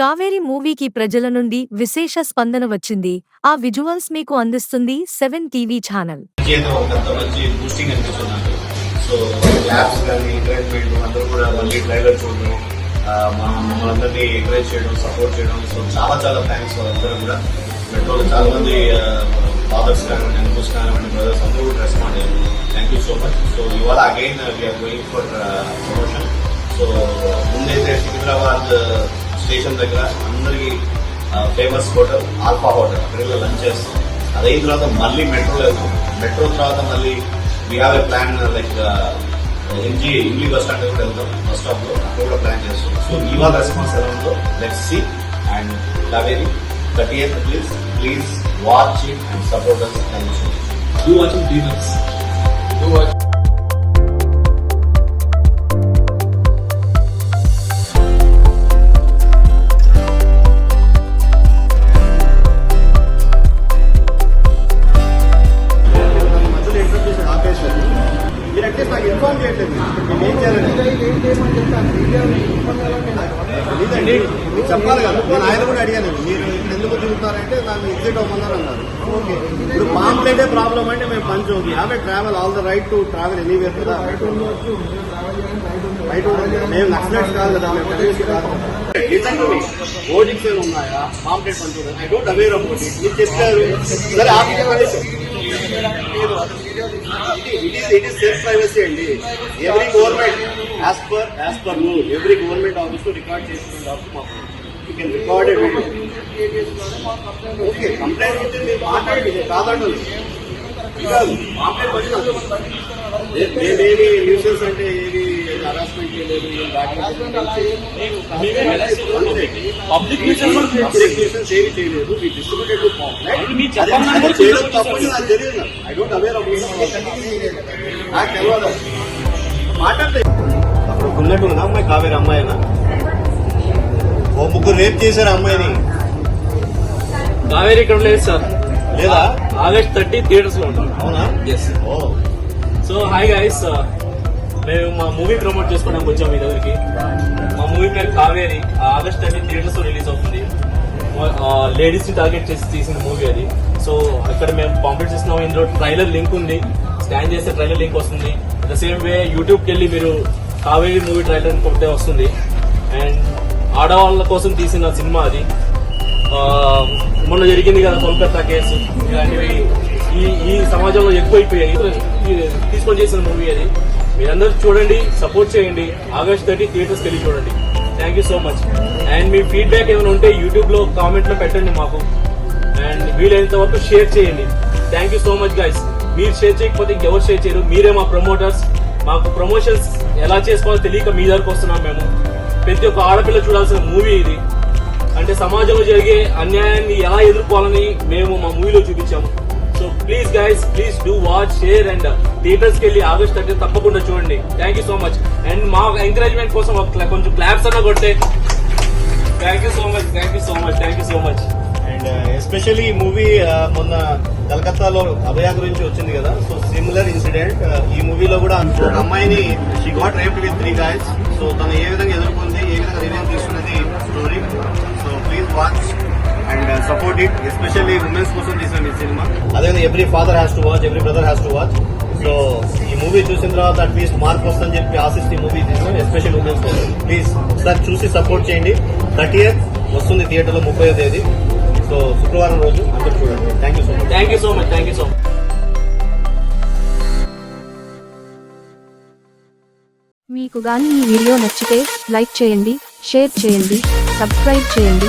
కావేరి మూవీకి ప్రజల నుండి విశేష స్పందన వచ్చింది. ఆ విజువల్స్ మీకు అందిస్తుంది seven TV channel. So labs కానీ ఎంకరేజ్మెంట్ అందరూ కూడా మళ్ళీ ట్రైలర్ చూడడం మమ్మల్ని అందరినీ ఎంకరేజ్ చేయడం సపోర్ట్ చేయడం. సో చాలా చాలా థ్యాంక్స్ కూడా. మెట్రోలో చాలా మంది ఫాదర్స్ కానివ్వండి అంకుల్స్ కానివ్వండి బ్రదర్స్ అందరూ కూడా రెస్పాండ్ అయ్యారు. Thank you so much so ఇవాళ again we are going for promotion so ముందైతే సికింద్రాబాద్ స్టేషన్ దగ్గర అందరికీ ఫేమస్ హోటల్ ఆల్ఫా హోటల్. అక్కడికి లంచ్ చేస్తాం. అదైన తర్వాత మళ్ళీ మెట్రోలో వెళ్తాం. మెట్రో తర్వాత మళ్ళీ we have a plan like MG ఇంగ్లీ bus stand కూడా వెళ్తాం బస్ స్టాప్లో. అక్కడ కూడా ప్లాన్ చేస్తాం. సో ఇవాళ రెస్పాన్స్ ఎలా ఉందో let's see and Kaveri thirty eight please please watch it and support us thank you so much Do at least నాకు inform చేయట్లేదు. మేము ఏం చేయాలండి మీరు చెప్పాలి కదా. నేను ఆయన కూడా అడిగాను మీరు ఎందుకు తిరుగుతారంటే దాన్ని ఎగ్జిట్ అవ్వమన్నారు అన్నారు. ఓకే. ఇప్పుడు పాంప్లెటే ప్రాబ్లం అంటే మేము పంచోగి have a travel all the right to travel anywhere కదా. రైట్ మేము నక్సలైట్స్ కాదు కదా మేము టెర్రరిస్ట్ కాదు. ఓటింగ్స్ ఉన్నాయా? పాంప్లెట్ పంచుకోవడం I don't aware about it మీరు చెప్పారు. సరే ఆఫీస్ ప్రైవసీ అండి every government as per as per rule every government ఆఫీస్లో రికార్డ్ చేసుకునే మాకు you can record okay complaint ఉంటే మీరు మాట్లాడండి కాదండి కాదు మాట్లాడి మేమేమి న్యూసెన్స్ అంటే ఏవి హరాస్మెంట్ చేయలేదు ఏం Public nuisance కూడా చేయలేదు. పబ్లిక్ న్యూసెన్స్ ఏమి చేయలేదు మీ డిస్ట్రిబ్యూటెడ్ టు మీరు చెప్పండి. అది చేయడం తప్పని నాకు తెలియదు. ఐ డోంట్ అవేర్ ఆఫ్ నాకు తెలియదు. మాట్లాడితే అప్పుడు ఉన్నట్టు ఉన్న అమ్మాయి కావేరి అమ్మాయినా ఓ ముగ్గురు రేప్ చేశారు అమ్మాయిని. కావేరి ఇక్కడ లేదు సార్. లేదా? ఆగస్ట్ థర్టీ థియేటర్స్లో ఉంటాం. అవునా? Yes oh. So hi guys మేము మా మూవీ ప్రమోట్ చేసుకోవడానికి వచ్చాము మీ దగ్గరికి. మా మూవీ పేరు కావేరి. ఆగస్ట్ థర్టీ థియేటర్స్లో రిలీజ్ అవుతుంది. లేడీస్ని టార్గెట్ చేసి తీసిన మూవీ అది. సో అక్కడ మేము పంపిట్ చేస్తున్నాం ఇందులో ట్రైలర్ లింక్ ఉంది. స్కాన్ చేస్తే ట్రైలర్ లింక్ వస్తుంది. ద సేమ్ వే యూట్యూబ్కి వెళ్ళి మీరు కావేరి మూవీ ట్రైలర్ కొట్టే వస్తుంది. అండ్ ఆడవాళ్ళ కోసం తీసిన సినిమా అది. మొన్న జరిగింది కదా కోల్కతా కేసు. ఇలాంటివి ఈ ఈ సమాజంలో ఎక్కువైపోయాయి. తీసుకొని చేసిన మూవీ అది. మీరందరూ చూడండి సపోర్ట్ చేయండి. ఆగస్ట్ థర్టీ థియేటర్స్కి వెళ్ళి చూడండి. Thank you so much and me feedback ఏమైనా ఉంటే యూట్యూబ్లో కామెంట్లో పెట్టండి మాకు. అండ్ వీలైనంత వరకు షేర్ చేయండి. Thank you so much guys మీరు షేర్ చేయకపోతే ఇంకెవరు షేర్ చేయరు. మీరే మా ప్రమోటర్స్ మాకు ప్రమోషన్స్ ఎలా చేసుకోవాలో తెలియక మీ దగ్గరకు వస్తున్నాం మేము. ప్రతి ఒక్క ఆడపిల్ల చూడాల్సిన మూవీ ఇది. అంటే సమాజంలో జరిగే అన్యాయాన్ని ఎలా ఎదుర్కోవాలని మేము మా మూవీలో చూపించాము. Please guys please do watch share and థియేటర్స్కి వెళ్ళి ఆగస్ట్ థర్టీ తప్పకుండా చూడండి thank you so much and మా ఎంకరేజ్మెంట్ కోసం కొంచెం క్లాప్స్ అన్న కొట్టే thank you so much thank you so much thank you so much and especially ఈ మూవీ uh, మొన్న కలకత్తాలో అభయ గురించి వచ్చింది కదా? సో సిమిలర్ ఇన్సిడెంట్ ఈ మూవీలో కూడా ఒక అమ్మాయిని she got rape with three guys so తను ఏ విధంగా ఎదుర్కొంది ఏ విధంగా నిర్ణయం తీసుకున్నది story so please watch and support it especially womens కోసం తీసిన ఈ సినిమా అదేవిధంగా every father has to watch every brother has to watch so ఈ మూవీ చూసిన తర్వాత అట్లీస్ట్ మార్క్ వస్తుందని చెప్పి ఆశిస్తే ఈ మూవీ తీసుకుని ఎస్పెషల్ ఉమెన్స్ కోసం ప్లీజ్ ఒకసారి చూసి సపోర్ట్ చేయండి. థర్టీ వస్తుంది థియేటర్లో ముప్పై తేదీ. సో శుక్రవారం రోజు అందరూ చూడండి. Thank you so much thank you so much thank you so much మీకు గాని ఈ వీడియో నచ్చితే లైక్ చేయండి షేర్ చేయండి సబ్స్క్రైబ్ చేయండి.